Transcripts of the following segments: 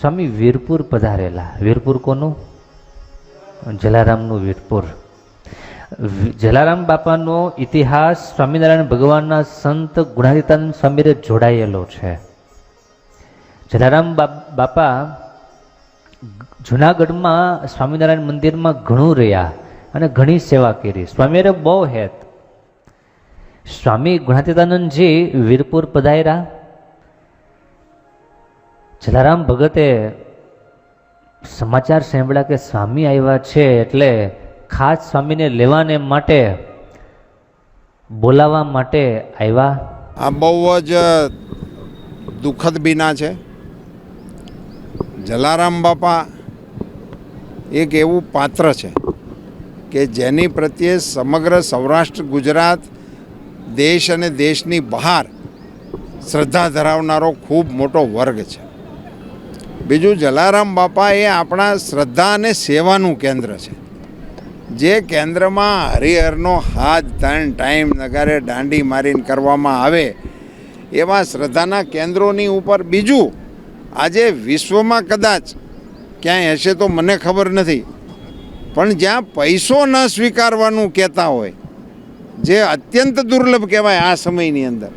સ્વામી વીરપુર પધારેલા. વીરપુર કોનું? જલારામનું વીરપુર. જલારામ બાપાનો ઇતિહાસ સ્વામિનારાયણ ભગવાનના સંત ગુણાતીતાનંદ સ્વામીને જોડાયેલો છે. જલારામ બાપ- જુનાગઢમાં સ્વામિનારાયણ મંદિરમાં ઘણું રહ્યા અને ઘણી સેવા કરી. સ્વામીએ બહુ હેત. સ્વામી ગુણાતીતાનંદજી વીરપુર પધાર્યા. જલારામ ભગતે સમાચાર સાંભળ્યા કે સ્વામી આવ્યા છે એટલે ખાસ સ્વામીને લેવાને માટે બોલાવવા માટે આવ્યા. આ બહુ જ દુઃખદ બીના છે. જલારામ બાપા એક એવું પાત્ર છે કે જેની પ્રત્યે સમગ્ર સૌરાષ્ટ્ર, ગુજરાત, દેશ અને દેશની બહાર શ્રદ્ધા ધરાવનારો ખૂબ મોટો વર્ગ છે. બીજું જલારામ બાપા એ આપણા શ્રદ્ધા અને સેવાનું કેન્દ્ર છે. જે કેન્દ્રમાં હરિહરનો હાથ ત્રણ ટાઈમ, નગારે દાંડી મારીને કરવામાં આવે, એવા શ્રદ્ધાના કેન્દ્રોની ઉપર બીજું આજે વિશ્વમાં કદાચ ક્યાંય હશે તો મને ખબર નથી. પણ જ્યાં પૈસો ન સ્વીકારવાનું કહેતા હોય, જે અત્યંત દુર્લભ કહેવાય આ સમયની અંદર,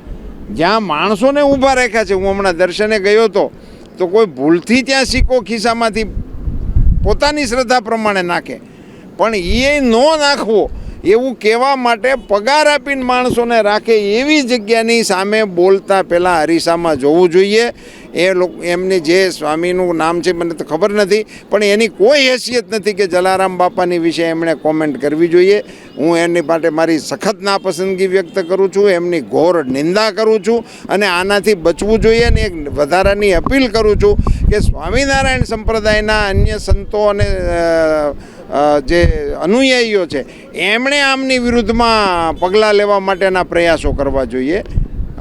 જ્યાં માણસોને ઊભા રાખ્યા છે, હું હમણાં દર્શને ગયો હતો તો કોઈ ભૂલથી ત્યાં સિક્કો ખિસ્સામાંથી પોતાની શ્રદ્ધા પ્રમાણે નાખે. પણ એ ન નાખવો એવું કહેવા માટે પગાર આપીને માણસોને રાખે એવી જગ્યાની સામે બોલતા પહેલાં હરીસામાં જોવું જોઈએ. એ લોકો, એમની જે સ્વામીનું નામ છે મને તો ખબર નથી, પણ એની કોઈ હેસિયત નથી કે જલારામ બાપાની વિશે એમણે કોમેન્ટ કરવી જોઈએ. હું એની માટે મારી સખત નાપસંદગી વ્યક્ત કરું છું, એમની ઘોર નિંદા કરું છું અને આનાથી બચવું જોઈએ અને એક વધારાની અપીલ કરું છું કે સ્વામિનારાયણ સંપ્રદાયના અન્ય સંતો અને જે અનુયાયીઓ છે, એમણે આમની વિરુદ્ધમાં પગલાં લેવા માટેના પ્રયાસો કરવા જોઈએ.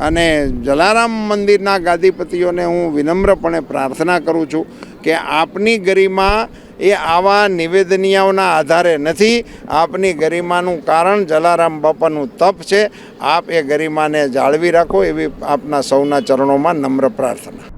અને જલારામ મંદિરના ગાદીપતિઓને હું વિનમ્રપણે પ્રાર્થના કરું છું કે આપની ગરિમા એ આવા નિવેદનીયાઓના આધારે નથી. આપની ગરિમાનું કારણ જલારામ બાપાનું તપ છે. આપ એ ગરિમાને જાળવી રાખો એવી આપના સૌના ચરણોમાં નમ્ર પ્રાર્થના.